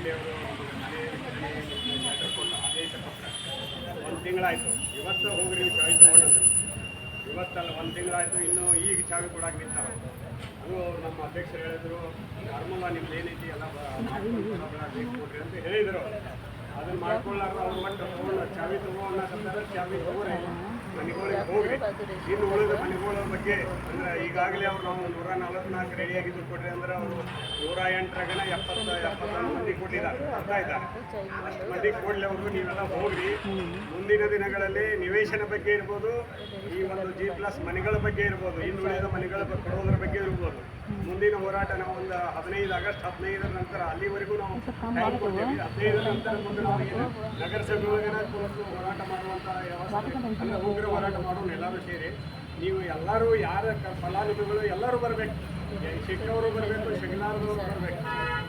ಮಾಲಿಯವರು ಮನೆ ಮನೆ ಲೆಟರ್ ಕೊಟ್ಟು ಆದೇಶ ಕೊಟ್ಟರೆ ಒಂದು ತಿಂಗಳಾಯಿತು. ಇವತ್ತು ಹೋಗ್ರಿ ಚಾವಿ ತೊಗೊಂಡಂದ್ರು. ಇವತ್ತಲ್ಲ, ಒಂದು ತಿಂಗಳಾಯಿತು, ಇನ್ನು ಈಗ ಚಾವಿ ಕೊಡಕ್ಕೆ ನಿಂತಾರ ಅದು ನಮ್ಮ ಅಧ್ಯಕ್ಷರು ಹೇಳಿದ್ರು, ನಾರ್ಮಲ್ ನಿಮ್ದು ಏನೈತಿ, ಎಲ್ಲ ಬೇಕು ಕೊಡ್ರಿ ಅಂತ ಹೇಳಿದರು. ಅದನ್ನ ಮಾಡ್ಕೊಳ್ಳಾರ ಅವ್ರು ಮತ್ತೆ ಚಾವಿ ತಗೋ ಚಾವಿ ತಗೋರಿ. ಮನೆಗಳಿಗೆ ಹೋಗಿ ಇನ್ನು ಉಳಿದ ಮನೆಗಳ ಬಗ್ಗೆ ಅಂದ್ರೆ ಈಗಾಗಲೇ ಅವ್ರು ನಾವು ನೂರ ನಲವತ್ನಾಲ್ಕು ರೆಡಿ ಆಗಿದ್ದು ಕೊಡ್ರಿ ಅಂದ್ರೆ ಅವರು ನೂರ ಎಂಟರಾಗನ ಎಪ್ಪತ್ತ ಎಪ್ಪತ್ತಾರು ಮಂದಿ ಕೊಟ್ಟಿದ್ದಾರೆ ಅರ್ಥ ಇದ್ದಾರೆ. ಅಷ್ಟು ಮಂದಿ ಕೊಡ್ಲಿ ಅವರು ನೀವೆಲ್ಲ ಹೋಗ್ರಿ. ಮುಂದಿನ ದಿನಗಳಲ್ಲಿ ನಿವೇಶನ ಬಗ್ಗೆ ಇರ್ಬೋದು, ಈ ಒಂದು ಜಿ ಪ್ಲಸ್ ಮನೆಗಳ ಬಗ್ಗೆ ಇರ್ಬೋದು, ಇನ್ನು ಉಳಿದ ಮನೆಗಳ ಕೊಡೋದ್ರ ಬಗ್ಗೆ ಇರ್ಬೋದು. ಮುಂದಿನ ಹೋರಾಟ ನಾವು ಒಂದು ಹದಿನೈದು ಆಗಸ್ಟ್ ಹದಿನೈದರ ನಂತರ ಅಲ್ಲಿವರೆಗೂ ನಾವು ಟೈಮ್ ಕೊಡ್ತೀವಿ ಹದಿನೈದರ ನಂತರ ಮುಂದೆ ನಾವು ಏನು ಒಳಗಡೆ ಕುರಿತು ಹೋರಾಟ ಮಾಡುವಂಥ ವ್ಯವಸ್ಥೆ ಅಂದ್ರೆ ಉಗ್ರ ಹೋರಾಟ ಮಾಡೋಣ ಎಲ್ಲರೂ ಸೇರಿ ನೀವು ಎಲ್ಲರೂ ಯಾರ ಫಲಾನುಭವಿಗಳು ಎಲ್ಲರೂ ಬರಬೇಕು. ಸಿಕ್ಕವರು ಬರಬೇಕು ಸಿಗಲಾರದವರು ಬರಬೇಕು.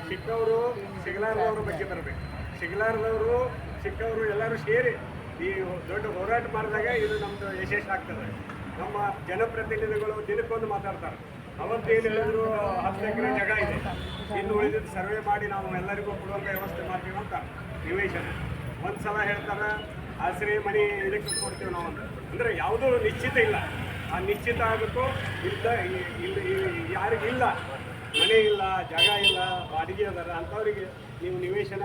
ಸಿಕ್ಕವರು ಸಿಗಲಾರದವ್ರ ಬಗ್ಗೆ ಬರಬೇಕು. ಸಿಗಲಾರದವರು ಸಿಕ್ಕವರು ಎಲ್ಲರೂ ಸೇರಿ ಈ ದೊಡ್ಡ ಹೋರಾಟ ಮಾಡಿದಾಗ ಇದು ನಮ್ಮದು ಯಶಸ್ವಿ ಆಗ್ತದೆ ನಮ್ಮ ಜನಪ್ರತಿನಿಧಿಗಳು ದಿನಕ್ಕೊಂದು ಮಾತಾಡ್ತಾರೆ. ಅವತ್ತೇನು ಹೇಳಿದ್ರು ಹತ್ತು ಎಕರೆ ಜಾಗ ಇದೆ. ಇನ್ನು ಉಳಿದಿದ್ದು ಸರ್ವೆ ಮಾಡಿ ನಾವು ಎಲ್ಲರಿಗೂ ಕೊಡುವಂಥ ವ್ಯವಸ್ಥೆ ಮಾಡ್ತೀವಿ ಅಂತ ನಿವೇಶನ. ಒಂದು ಸಲ ಹೇಳ್ತಾರೆ ಆಸರೆ ಮನೆ ಇದಕ್ಕೆ ಕೊಡ್ತೀವಿ ನಾವು ಅಂತ. ಅಂದರೆ ಯಾವುದೂ ನಿಶ್ಚಿತ ಇಲ್ಲ. ಆ ನಿಶ್ಚಿತ ಆಗಬೇಕು ಇಲ್ಲ ಇಲ್ಲಿ ಯಾರಿಗಿಲ್ಲ. ಮನೆ ಇಲ್ಲ, ಜಾಗ ಇಲ್ಲ, ಬಾಡಿಗೆ ಅದಾರ, ಅಂಥವ್ರಿಗೆ ನೀವು ನಿವೇಶನ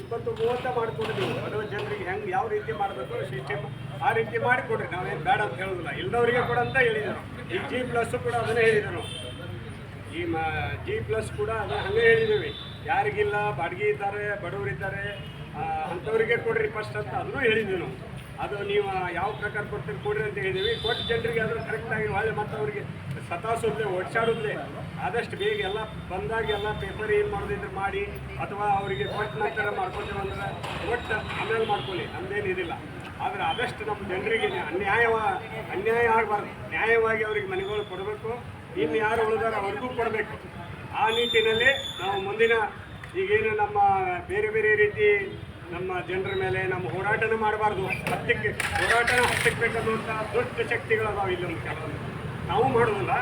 ಇಪ್ಪತ್ತು ಮೂವತ್ತ ಮಾಡಿಕೊಡ್ರಿ ನೀವು ಬಡವ ಜನರಿಗೆ ಹೆಂಗೆ ಯಾವ ರೀತಿ ಮಾಡಬೇಕು ಸಿಸ್ಟಮ್ ಆ ರೀತಿ ಮಾಡಿಕೊಡ್ರಿ ನಾವೇನು ಬೇಡ ಅಂತ ಹೇಳೋದಿಲ್ಲ. ಇಲ್ಲದವರಿಗೆ ಕೂಡ ಅಂತ ಹೇಳಿದರು ಜಿ ಪ್ಲಸ್ ಕೂಡ ಅದನ್ನೇ ಹೇಳಿದರು ಈ ಮ ಜಿ ಪ್ಲಸ್ ಕೂಡ ಅದು ಹಂಗೆ ಹೇಳಿದ್ದೀವಿ ಯಾರಿಗಿಲ್ಲ, ಬಾಡಿಗೆ ಇದ್ದಾರೆ, ಬಡವರಿದ್ದಾರೆ ಅಂಥವ್ರಿಗೆ ಕೊಡ್ರಿ ಫಸ್ಟ್ ಅಂತ ಅದನ್ನು ಹೇಳಿದ್ವಿ ನಾವು ಅದು ನೀವು ಯಾವ ಪ್ರಕಾರ ಕೊಡ್ತೀರಿ, ಕೊಡ್ರಿ ಅಂತ ಹೇಳಿದ್ದೀವಿ ಕೊಟ್ಟು ಜನರಿಗೆ ಅದನ್ನು ಕರೆಕ್ಟಾಗಿ ಒಳ್ಳೆ ಮತ್ತು ಅವ್ರಿಗೆ ಸತಾಸೋದ್ಲೆ ಓಡಿಸಾಡೋದ್ಲೆ ಆದಷ್ಟು ಬೇಗ ಎಲ್ಲ ಬಂದಾಗ ಎಲ್ಲ ಪೇಪರ್ ಏನು ಮಾಡೋದಿದ್ರೆ ಮಾಡಿ, ಅಥವಾ ಅವರಿಗೆ ಕೊಟ್ಟು ನಂತರ ಮಾಡ್ಕೊತೀವಿ ಅಂದ್ರೆ ಒಟ್ಟು ಆಮೇಲೆ ಮಾಡ್ಕೊಳ್ಳಿ. ನಮ್ದೇನು ಇದಿಲ್ಲ. ಆದರೆ ಆದಷ್ಟು ನಮ್ಮ ಜನರಿಗೆ ಅನ್ಯಾಯವ, ಅನ್ಯಾಯ ಆಗಬಾರ್ದು. ನ್ಯಾಯವಾಗಿ ಅವರಿಗೆ ಮನೆಗಳು ಕೊಡಬೇಕು. ಇನ್ನು ಯಾರು ಉಳಿದಾರ ಅವ್ರಿಗೂ ಕೊಡಬೇಕು. ಆ ನಿಟ್ಟಿನಲ್ಲಿ ನಾವು ಮುಂದಿನ ಈಗೇನು ನಮ್ಮ ಬೇರೆ ಬೇರೆ ರೀತಿ ನಮ್ಮ ಜನರ ಮೇಲೆ ನಮ್ಮ ಹೋರಾಟನ ಮಾಡಬಾರ್ದು. ಹತ್ತಕ್ಕೆ ಹೋರಾಟನ ಹತ್ತಕ್ಬೇಕನ್ನುವಂಥ ದುಷ್ಟ ಶಕ್ತಿಗಳದಾವೆ ಇಲ್ಲೊಂದು ಕೆಲವೊಂದು ನಾವು ಮಾಡೋದಿಲ್ಲ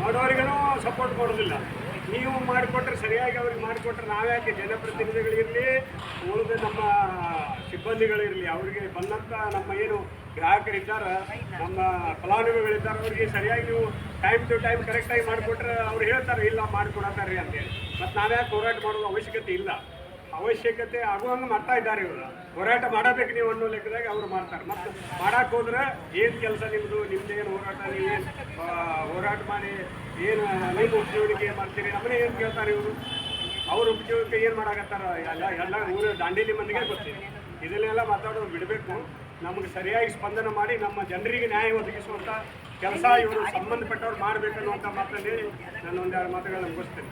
ಮಾಡೋರಿಗೂ ಸಪೋರ್ಟ್ ಮಾಡೋದಿಲ್ಲ ನೀವು ಮಾಡಿಕೊಟ್ರೆ ಸರಿಯಾಗಿ ಅವ್ರಿಗೆ ಮಾಡಿಕೊಟ್ರೆ ನಾವ್ಯಾಕೆ ಜನಪ್ರತಿನಿಧಿಗಳಿರಲಿ? ಉಳಿದ ನಮ್ಮ ಸಿಬ್ಬಂದಿಗಳಿರಲಿ, ಅವರಿಗೆ ಬಂದಂಥ ನಮ್ಮ ಏನು ಗ್ರಾಹಕರಿದ್ದಾರೆ ನಮ್ಮ ಫಲಾನುಭವಿಗಳಿದ್ದಾರೆ, ಅವ್ರಿಗೆ ಸರಿಯಾಗಿ ನೀವು ಟೈಮ್ ಟು ಟೈಮ್ ಕರೆಕ್ಟಾಗಿ ಮಾಡಿಕೊಟ್ರೆ ಅವ್ರು ಹೇಳ್ತಾರೆ, ಇಲ್ಲ ಮಾಡಿಕೊಡತ್ತಾರೆ ಅಂತೇಳಿ. ಮತ್ತು ನಾವ್ಯಾಕೆ ಹೋರಾಟ ಮಾಡೋದು ಅವಶ್ಯಕತೆ ಇಲ್ಲ. ಅವಶ್ಯಕತೆ ಆಗುವಂಗೆ ಮಾಡ್ತಾ ಇದ್ದಾರೆ ಇವರು. ಹೋರಾಟ ಮಾಡಬೇಕು ನೀವು ಅನ್ನೋ ಲೆಕ್ಕದಾಗ ಅವರು ಮಾಡ್ತಾರೆ. ಮತ್ತು ಮಾಡಕ್ಕೆ ಹೋದ್ರೆ ಏನು ಕೆಲಸ ನಿಮ್ಮದು ನಿಮ್ದು ಏನು ಹೋರಾಟ ನೀವೇನು ಹೋರಾಟ ಮಾಡಿ ಏನು ಲೈನ್ ಉಪಯೋಗಕ್ಕೆ ಮಾಡ್ತೀರಿ, ನಮ್ಮನೆ ಏನು ಕೇಳ್ತಾರೆ ಇವರು? ಅವ್ರ ಉಪಯೋಗಕ್ಕೆ ಏನು ಮಾಡಾಕತ್ತಾರ? ಎಲ್ಲ ಎಲ್ಲ ಊರು ದಾಂಡೇಲಿ ಮಂದಿಗೆ ಗೊತ್ತಿದೆ ಇದನ್ನೆಲ್ಲ ಮಾತಾಡೋದು ಬಿಡಬೇಕು. ನಮಗೆ ಸರಿಯಾಗಿ ಸ್ಪಂದನ ಮಾಡಿ ನಮ್ಮ ಜನರಿಗೆ ನ್ಯಾಯ ಒದಗಿಸುವಂಥ ಕೆಲಸ ಇವರು ಸಂಬಂಧಪಟ್ಟವ್ರು ಮಾಡಬೇಕನ್ನುವಂಥ ಮಾತಲ್ಲಿ ನಾನು ಒಂದೆರಡು ಮಾತುಗಳನ್ನು ಮುಗಿಸ್ತೇನೆ.